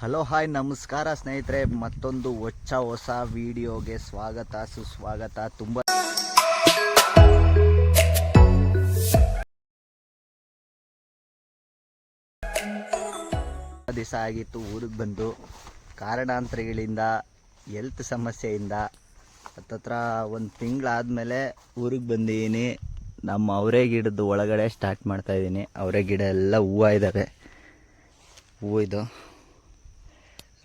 Hello, hi, ನಮಸ್ಕಾರ ಸ್ನೇಹಿತರೆ. ಮತ್ತೊಂದು ಹೊಚ್ಚ ಹೊಸ ವಿಡಿಯೋಗೆ ಸ್ವಾಗತ, ಸುಸ್ವಾಗತ. ತುಂಬ ದಿವಸ ಆಗಿತ್ತು, ಊರಿಗೆ ಬಂದು. ಕಾರಣಾಂತರಗಳಿಂದ ಹೆಲ್ತ್ ಸಮಸ್ಯೆಯಿಂದ. ಹತ್ತತ್ರ ಒಂದು ತಿಂಗಳಾದಮೇಲೆ ಊರಿಗೆ ಬಂದಿದ್ದೀನಿ ನಮ್ಮ ಅವರೇ ಗಿಡದ ಒಳಗಡೆ ಸ್ಟಾರ್ಟ್ ಮಾಡ್ತಾ ಇದ್ದೀನಿ. ಅವರೇ ಗಿಡ ಎಲ್ಲ ಹೂವು ಇದ್ದಾವೆ ಹೂವು ಇದು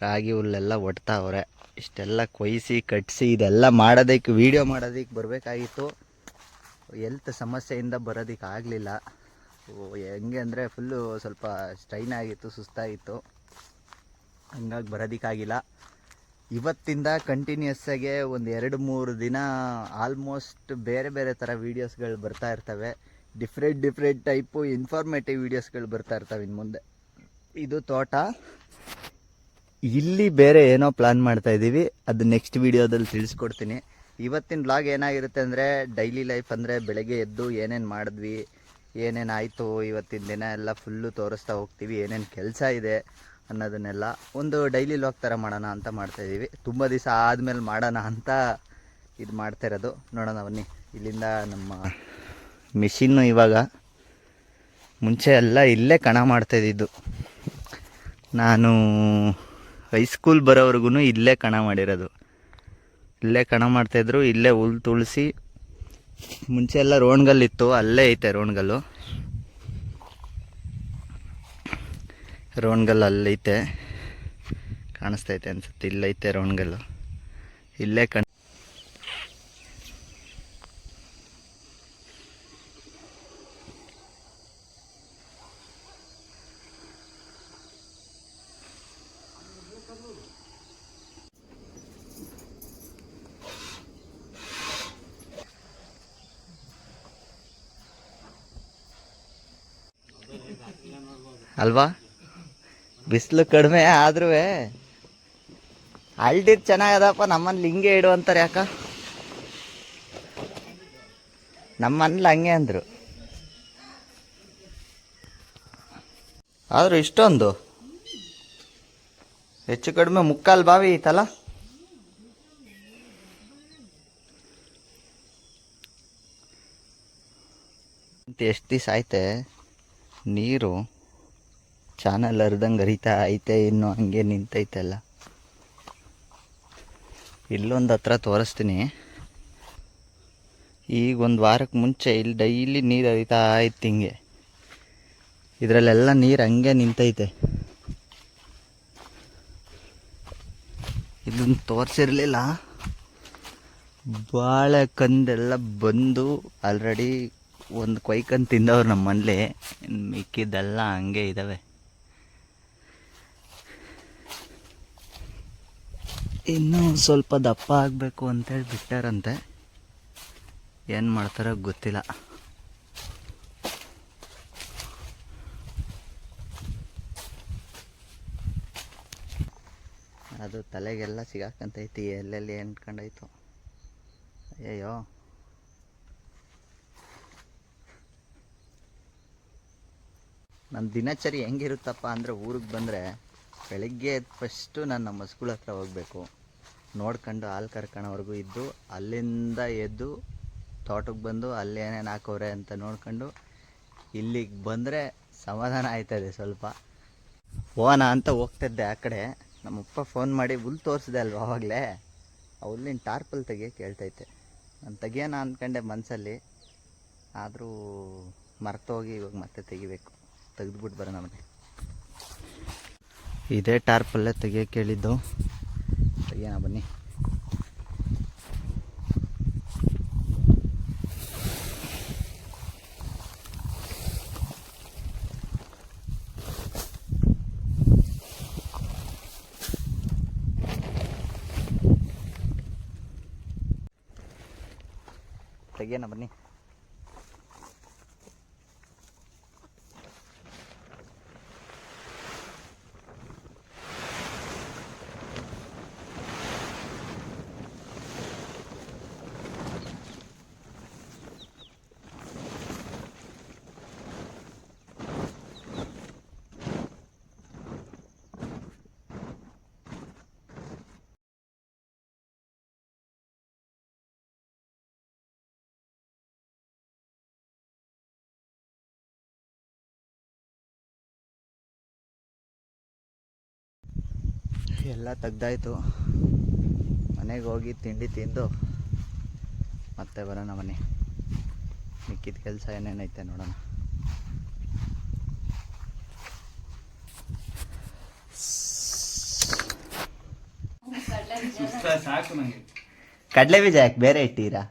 ರಾಗಿ ಹುಲ್ಲೆಲ್ಲ ಒಡ್ತಾವ್ರೆ ಇಷ್ಟೆಲ್ಲ ಕೊಯ್ಸಿ ಕಟ್ಟಿಸಿ ಇದೆಲ್ಲ ಮಾಡೋದಕ್ಕೆ ವೀಡಿಯೋ ಮಾಡೋದಕ್ಕೆ ಬರಬೇಕಾಗಿತ್ತು. ಎಲ್ತ್ ಸಮಸ್ಯೆಯಿಂದ ಬರೋದಕ್ಕೆ ಆಗಲಿಲ್ಲ. ಹೆಂಗೆ ಅಂದರೆ ಫುಲ್ಲು ಸ್ವಲ್ಪ ಸ್ಟ್ರೈನ್ ಆಗಿತ್ತು, ಸುಸ್ತಾಗಿತ್ತು. ಹಂಗಾಗಿ ಬರೋದಕ್ಕಾಗಿಲ್ಲ ಇವತ್ತಿಂದ ಕಂಟಿನ್ಯೂಸ್ ಒಂದು ಎರಡು ಮೂರು ದಿನ ಆಲ್ಮೋಸ್ಟ್ ಬೇರೆ ಬೇರೆ ಥರ ವೀಡಿಯೋಸ್ಗಳು ಬರ್ತಾ ಇರ್ತವೆ. ಡಿಫ್ರೆಂಟ್ ಡಿಫ್ರೆಂಟ್ ಟೈಪು ಇನ್ಫಾರ್ಮೇಟಿವ್ ವೀಡಿಯೋಸ್ಗಳು ಬರ್ತಾ ಇರ್ತವೆ ಇನ್ನು ಮುಂದೆ. ಇದು ತೋಟ. ಇಲ್ಲಿ ಬೇರೆ ಏನೋ ಪ್ಲಾನ್ ಮಾಡ್ತಾ ಇದ್ದೀವಿ ಅದು ನೆಕ್ಸ್ಟ್ ವಿಡಿಯೋದಲ್ಲಿ ತಿಳಿಸ್ಕೊಡ್ತೀನಿ. ಇವತ್ತಿನ ಬ್ಲಾಗ್ ಏನಾಗಿರುತ್ತೆ ಅಂದರೆ ಡೈಲಿ ಲೈಫ್ ಅಂದರೆ ಬೆಳಗ್ಗೆ ಎದ್ದು ಏನೇನು ಮಾಡಿದ್ವಿ, ಏನೇನು ಆಯಿತು ಇವತ್ತಿನ ದಿನ ಎಲ್ಲ ಫುಲ್ಲು ತೋರಿಸ್ತಾ ಹೋಗ್ತೀವಿ, ಏನೇನು ಕೆಲಸ ಇದೆ ಅನ್ನೋದನ್ನೆಲ್ಲ ಒಂದು ಡೈಲಿ ಲಾಗ್ ಥರ ಮಾಡೋಣ ಅಂತ ಮಾಡ್ತಾ ಇದ್ದೀವಿ ತುಂಬ ದಿವಸ ಆದಮೇಲೆ ಮಾಡೋಣ ಅಂತ ಇದು ಮಾಡ್ತಾ ಇರೋದು. ನೋಡೋಣ ಬನ್ನಿ. ಇಲ್ಲಿಂದ ನಮ್ಮ ಮಿಷಿನ್ನು ಇವಾಗ ಮುಂಚೆ ಎಲ್ಲ ಇಲ್ಲೇ ಕಣ ಮಾಡ್ತಾ ಇದ್ದಿದ್ದು. ನಾನು ಹೈಸ್ಕೂಲ್ ಬರೋವರೆಗೂ ಇಲ್ಲೇ ಕಣ ಮಾಡಿರೋದು. ಇಲ್ಲೇ ಕಣ ಮಾಡ್ತಾಯಿದ್ರು ಇಲ್ಲೇ ಹುಲ್ ತುಳಿಸಿ, ಮುಂಚೆ ಎಲ್ಲ ರೋಣ್ಗಲ್ ಇತ್ತು ಅಲ್ಲೇ ಐತೆ ರೋಣ್ಗಲ್ಲು. ರೋಣ್ಗಲ್ ಅಲ್ಲೈತೆ ಕಾಣಿಸ್ತೈತೆ ಅನ್ಸುತ್ತೆ ಇಲ್ಲೈತೆ ರೋಣ್ಗಲ್ಲು. ಇಲ್ಲೇ ಕಣ್ ಅಲ್ವಾ? ಬಿಸಿಲು ಕಡಿಮೆ ಆದ್ರೂ ಅಲ್ಟಿದ್ ಚೆನ್ನಾಗದಪ್ಪ ನಮ್ಮಲ್ಲಿ ಹಿಂಗೆ ಇಡು ಅಂತಾರೆ ಯಾಕ? ನಮ್ಮನೇಲಿ ಹಂಗೆ ಅಂದರು. ಆದರೂ ಇಷ್ಟೊಂದು? ಹೆಚ್ಚು ಕಡಿಮೆ ಮುಕ್ಕಾಲು ಬಾವಿ ಐತಲ್ಲ? ಎಷ್ಟು ದಿವಸ ಆಯ್ತೆ? ನೀರು ಚಾನಲ್ ಅರ್ಧಂಗೆ ಹರಿತಾ ಐತೆ, ಇನ್ನು ಹಂಗೆ ನಿಂತೈತೆಲ್ಲ. ಇಲ್ಲೊಂದು ಹತ್ರ ತೋರಿಸ್ತೀನಿ. ಈಗ ಒಂದು ವಾರಕ್ಕೆ ಮುಂಚೆ ಇಲ್ಲಿ ಡೈಲಿ ನೀರು ಹರಿತಾ ಇತ್ತು ಹಿಂಗೆ. ಇದರಲ್ಲೆಲ್ಲ ನೀರು ಹಂಗೆ ನಿಂತೈತೆ. ಇದನ್ನು ತೋರಿಸಿರಲಿಲ್ಲ. ಭಾಳ ಕಂದೆಲ್ಲ ಬಂದು ಆಲ್ರೆಡಿ ಒಂದು ಕೊಯ್ಕಂದು ತಿಂದವ್ರು ನಮ್ಮ ಮನೇಲಿ ಮಿಕ್ಕಿದ್ದೆಲ್ಲ ಹಂಗೆ ಇದ್ದಾವೆ ಇನ್ನೂ ಸ್ವಲ್ಪ ದಪ್ಪ ಆಗಬೇಕು ಅಂತೇಳಿ ಬಿಟ್ಟಾರಂತೆ. ಏನು ಮಾಡ್ತಾರೋ ಗೊತ್ತಿಲ್ಲ. ಅದು ತಲೆಗೆಲ್ಲ ಸಿಗಾಕಂತೈತಿ, ಎಲ್ಲೆಲ್ಲಿ ಎಂಟ್ಕೊಂಡೈತು ಅಯ್ಯೋ ನನ್ನ ದಿನಚರಿ ಹೆಂಗಿರುತ್ತಪ್ಪ ಅಂದರೆ ಊರಿಗೆ ಬಂದರೆ ಬೆಳಗ್ಗೆ ಫಸ್ಟು ನಾನು ನಮ್ಮ ಸ್ಕೂಲ್ ಹತ್ರ ಹೋಗಬೇಕು. ನೋಡ್ಕೊಂಡು ಹಾಲು ಕರ್ಕೊಳವರೆಗೂ ಇದ್ದು, ಅಲ್ಲಿಂದ ಎದ್ದು ತೋಟಕ್ಕೆ ಬಂದು ಅಲ್ಲಿ ಏನೇನು ಹಾಕವ್ರೆ ಅಂತ ನೋಡ್ಕೊಂಡು ಇಲ್ಲಿಗೆ ಬಂದರೆ ಸಮಾಧಾನ ಆಯ್ತದೆ ಸ್ವಲ್ಪ. ಹೋಗೋಣ ಅಂತ ಹೋಗ್ತಿದ್ದೆ ಆ ಕಡೆ. ನಮ್ಮಪ್ಪ ಫೋನ್ ಮಾಡಿ ಹುಲ್ ತೋರಿಸಿದೆ ಅಲ್ವಾ ಆವಾಗಲೇ ಆ ಹುಲ್ಲಿನ ಟಾರ್ಪಲ್ ತೆಗಿಯೋಕೆ ಹೇಳ್ತೈತೆ ನಾನು ತೆಗಿಯೋಣ ಅಂದ್ಕೊಂಡೆ ಮನಸ್ಸಲ್ಲಿ ಆದರೂ ಮರ್ತೋಗಿ ಇವಾಗ ಮತ್ತೆ ತೆಗಿಬೇಕು. ತೆಗೆದ್ಬಿಟ್ಟು ಬರೋಣ ಮನೆ ಇದೇ ಟಾರ್ಪಲ್ಲೇ ತೆಗಿಯೋಕೆ ಹೇಳಿದ್ದು ತೆಗಿಯೋಣ ಬನ್ನಿ. ತೆಗಿಯೋಣ ಬನ್ನಿ. ಎಲ್ಲ ತೆಗ್ದಾಯ್ತು. ಮನೆಗೆ ಹೋಗಿ ತಿಂಡಿ ತಿಂದು ಮತ್ತೆ ಬರೋಣ ಮನೆ. ಮಿಕ್ಕಿದ ಕೆಲಸ ಏನೇನೈತೆ ನೋಡೋಣ. ಕಡಲೆ ಬೀಜ ಯಾಕೆ ಬೇರೆ ಇಟ್ಟೀರಾ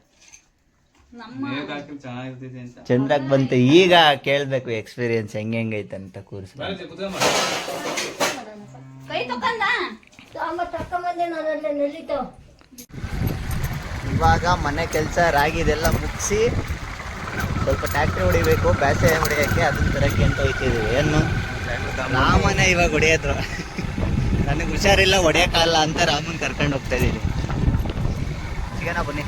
ಚಂದ್ರಕ್ಕೆ ಬಂತು ಈಗ ಕೇಳಬೇಕು ಎಕ್ಸ್ಪೀರಿಯನ್ಸ್ ಹೆಂಗೆ ಹೆಂಗೈತೆ ಅಂತ ಕೂರಿಸಿ ಇವಾಗ ಮನೆ ಕೆಲಸ, ರಾಗಿ ಇದೆಲ್ಲ ಮುಗಿಸಿ ಸ್ವಲ್ಪ ಟ್ಯಾಕ್ಟ್ರಿ ಹೊಡಿಬೇಕು ಬ್ಯಾಸೆ ಹೊಡಿಯೋಕ್ಕೆ ಅದನ್ನ ತರಕ್ಕೆ ಅಂತ ಹೋಯ್ತಿದ್ದೀವಿ ಏನು? ರಾಮನೇ ಇವಾಗ ಹೊಡಿಯೋದು. ನನಗೆ ಹುಷಾರಿಲ್ಲ ಹೊಡಿಯೋಕ್ಕಲ್ಲ ಅಂತ ರಾಮನ್ ಕರ್ಕೊಂಡು ಹೋಗ್ತಾ ಇದ್ದೀನಿ ಸಿಗೋಣ ಬನ್ನಿ.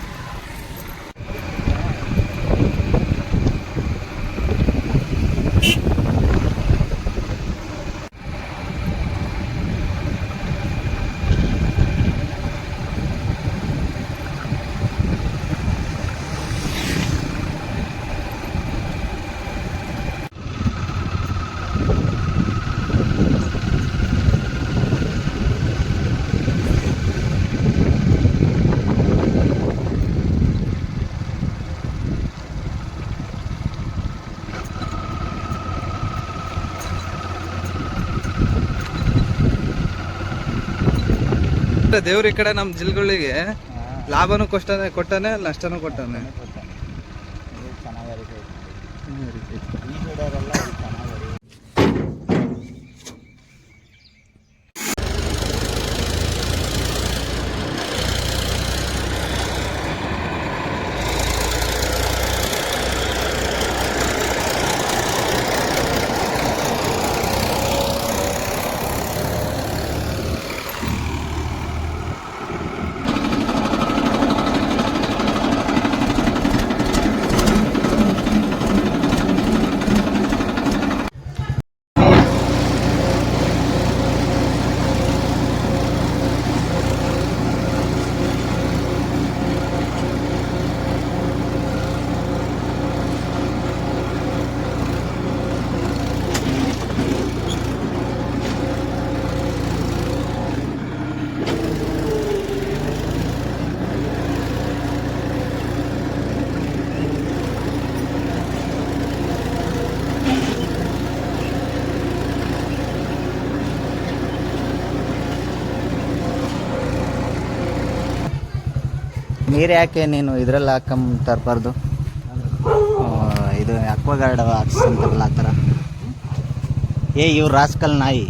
ದೇವ್ರ ಈ ಕಡೆ ನಮ್ ಜಿಲ್ಗಳಿಗೆ ಲಾಭನೂ ಕೊಷ್ಟಾನೆ ಕೊಟ್ಟಾನೆ ನಷ್ಟನೂ ಕೊಟ್ಟಾನೆ. ನೀರು ಯಾಕೆ ನೀನು ಇದ್ರಲ್ಲಿ ಹಾಕಂ ತರಬಾರ್ದು ಇದು ಅಕ್ವಾಗಾರ್ಡ್ ಹಾಕ್ಸಂತಾರಲ್ಲ ಆ ಥರ. ಏ, ಇವ್ರು ರಾಸ್ಕಲ್ ನಾಯಿ.